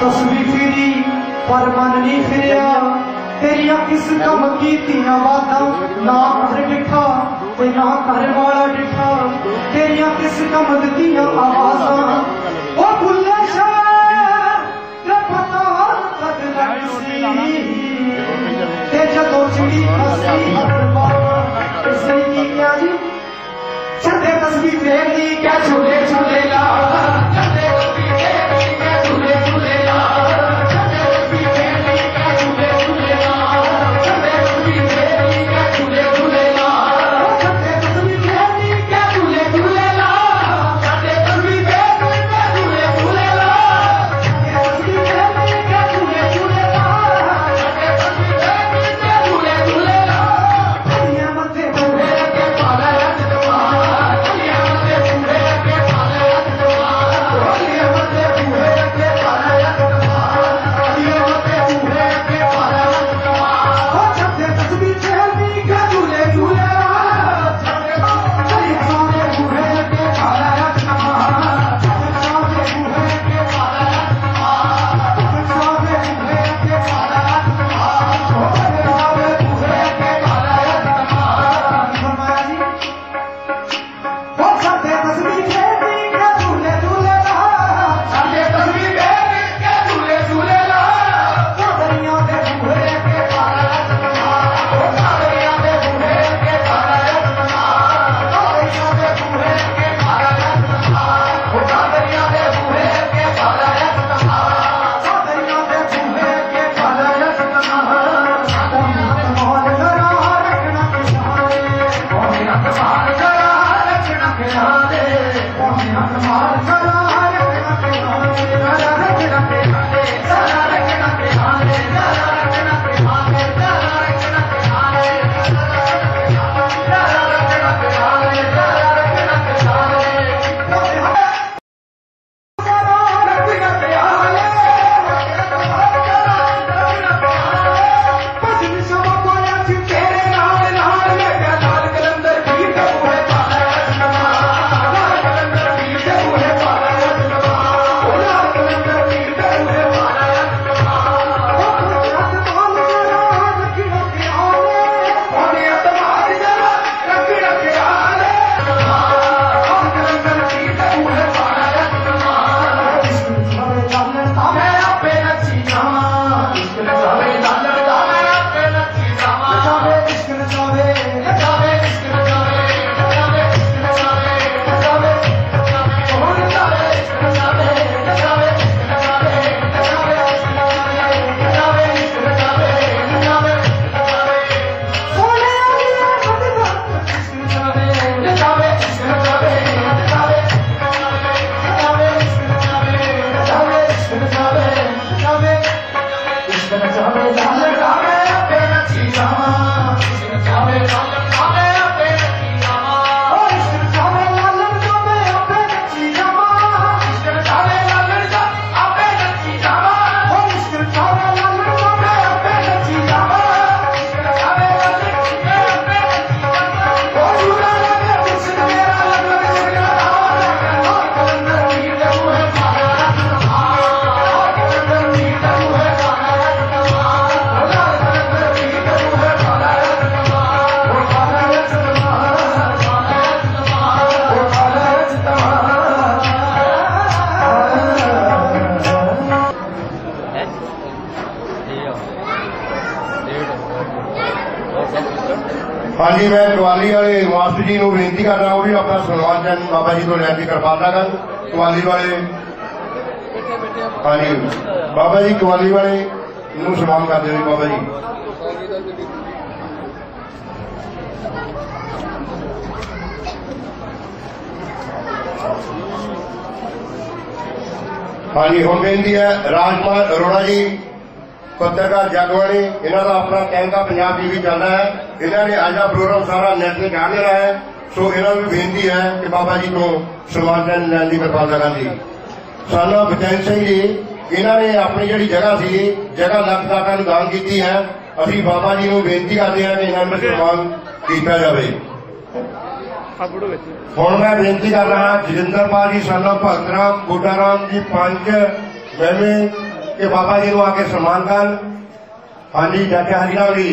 تشویفی دی پر من نہیں خریا تیریا کس کم کی تیا باتا نہ کر ڈٹھا تو نہ کر والا ڈٹھا تیریا کس کم دیا آوازا او بھلے شہر تیرے پتا تد لگسی تیرے جدو چھوڑی پسی اپر بار اسے ہی جی، کیا جی چھتے تسبیح دیکھ دی کیا چھوڑے چھوڑے لاؤ ਹਾਂਜੀ ਮੈਂ ਟਵਾਲੀ ਵਾਲੇ ਵਾਸਤ ਜੀ ਨੂੰ ਬੇਨਤੀ ਰਹਾ ਉਹ ਵੀ ਆਪਣਾ ਸਨਮਾਨ ਚੰਨ ਬਾਬਾ ਜੀ ਤੋਂ ਲੈ ਕੇ ਕਿਰਪਾਨਾ ਕਰਨ ਟਵਾਲੀ ਵਾਲੇ ਹਾਂਜੀ ਬਾਬਾ ਜੀ ਟਵਾਲੀ ਵਾਲੇ ਨੂੰ ਸਨਮਾਨ ਕਰਦੇ ਨੇ ਬਾਬਾ ਜੀ ਹਾਂਜੀ ਹੁਣ ਬੇਨਤੀ ਹੈ ਰਾਜਪਾਲ ਅਰੋੜਾ ਜੀ ਪੱਤਰਕਾਰ ਜਗਵਾਲੇ ਇਹਨਾਂ ਦਾ ਆਪਣਾ ਟੈਂਕਾ ਪੰਜਾਬ ਵੀ ਚੱਲਦਾ ਹੈ ਇਹਨਾਂ ਨੇ ਅੱਜ ਦਾ ਪ੍ਰੋਗਰਾਮ ਸਾਰਾ ਨੈਟ ਤੇ ਜਾਣ ਦੇਣਾ ਹੈ ਸੋ ਇਹਨਾਂ ਨੂੰ ਬੇਨਤੀ ਹੈ ਕਿ ਬਾਬਾ ਜੀ ਤੋਂ ਸਨਮਾਨ ਲੈਣ ਦੀ ਕਿਰਪਾਲਤਾ ਕਰਾਂਗੀ ਸਾਨੂੰ ਬਚਨ ਸਿੰਘ ਜੀ ਇਹਨਾਂ ਨੇ ਆਪਣੀ ਜਿਹੜੀ ਜਗ੍ਹਾ ਸੀ ਜਗ੍ਹਾ ਲੱਖ ਦਾ ਨੂੰ ਦਾਨ ਕੀਤੀ ਹੈ ਅਸੀਂ ਬਾਬਾ ਜੀ ਨੂੰ ਬੇਨਤੀ ਕਰਦੇ ਹਾਂ ਕਿ ਇਹਨਾਂ ਨੂੰ ਸਨਮਾਨ ਕੀਤਾ ਜਾਵੇ ਹੁਣ ਮੈਂ ਬੇਨਤੀ ਕਰ ਰਹਾ ਜਗਿੰਦਰਪਾਲ ਜੀ ਸਾਨੂੰ ਭਗਤ ਰਾਮ ਰਾਮ ਜੀ ਪੰਜ ਮੈਨੇ ਕਿ ਬਾਬਾ ਜੀ ਨੂੰ ਆ ਕੇ ਸਨਮਾਨ ਕਰਨ ਹਾਂਜੀ ਜੱਟ ਹਰੀਰਾਮ ਜੀ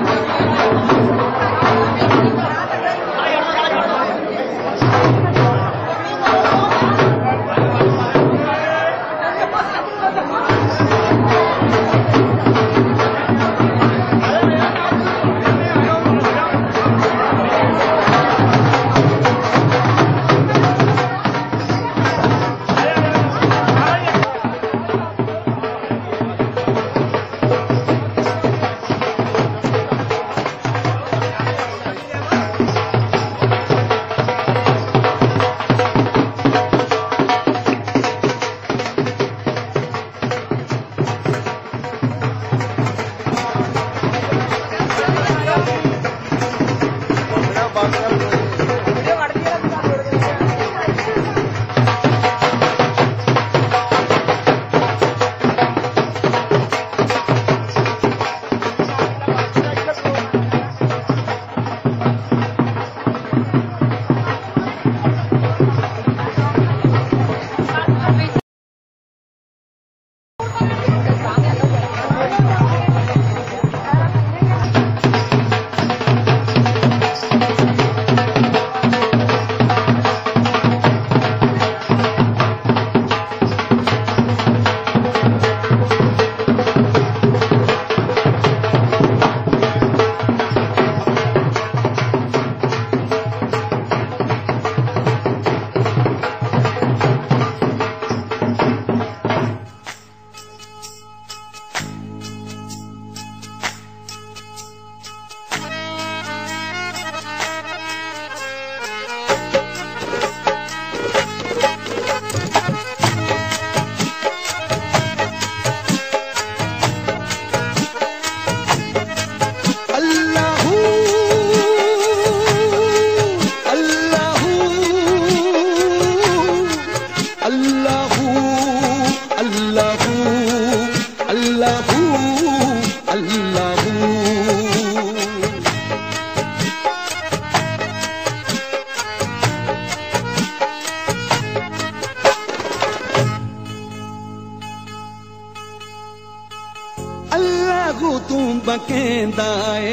بکیندائے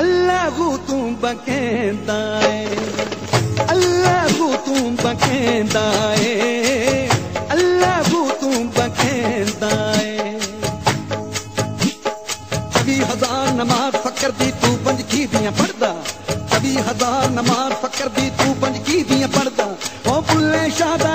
اللہ بو تم بکیندائے اللہ بو تم بکیندائے اللہ بو تم بکیندائے کبھی ہزار نماز فکر دی کی دیاں پڑھتا کبھی ہزار نماز فکر دی تنج کی دیاں پڑھتا وہ بھولے شادہ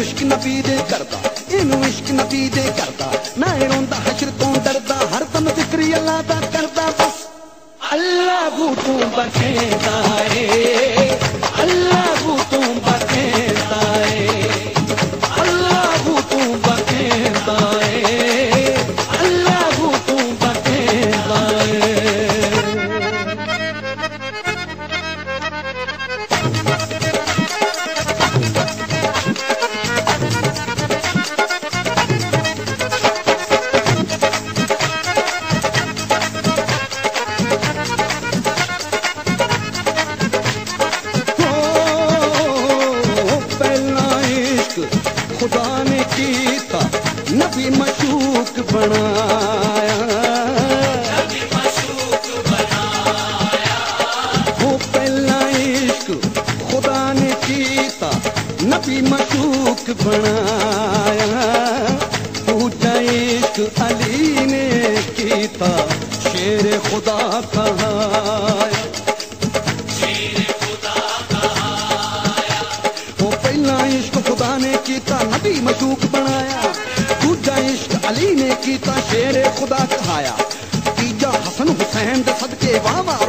مشکن پی دے کر مشکن پی دے کر حجر تم ڈر ہر تم فکری اللہ کا کرتا اللہ بو تم بچے اللہ بو تم بچ مسوک بنایا ایک علی نے خدا کھایا تو پہلا عشق خدا نے کیتا نبی مسوک بنایا دوجا عشق علی نے کیتا شیر خدا کھایا تیجا حسن حسین دے صدقے واہ واہ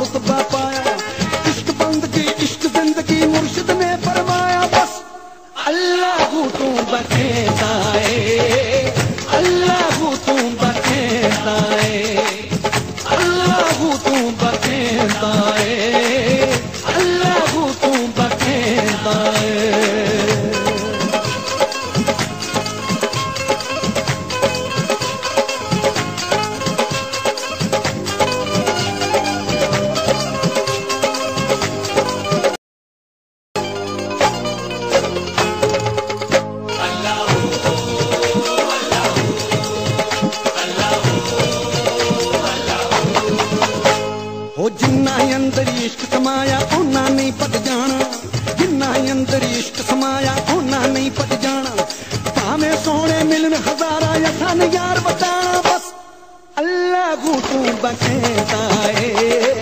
نہیں پا میں سونے ملن ہزارہ یسان یار بتا بس اللہ بو تک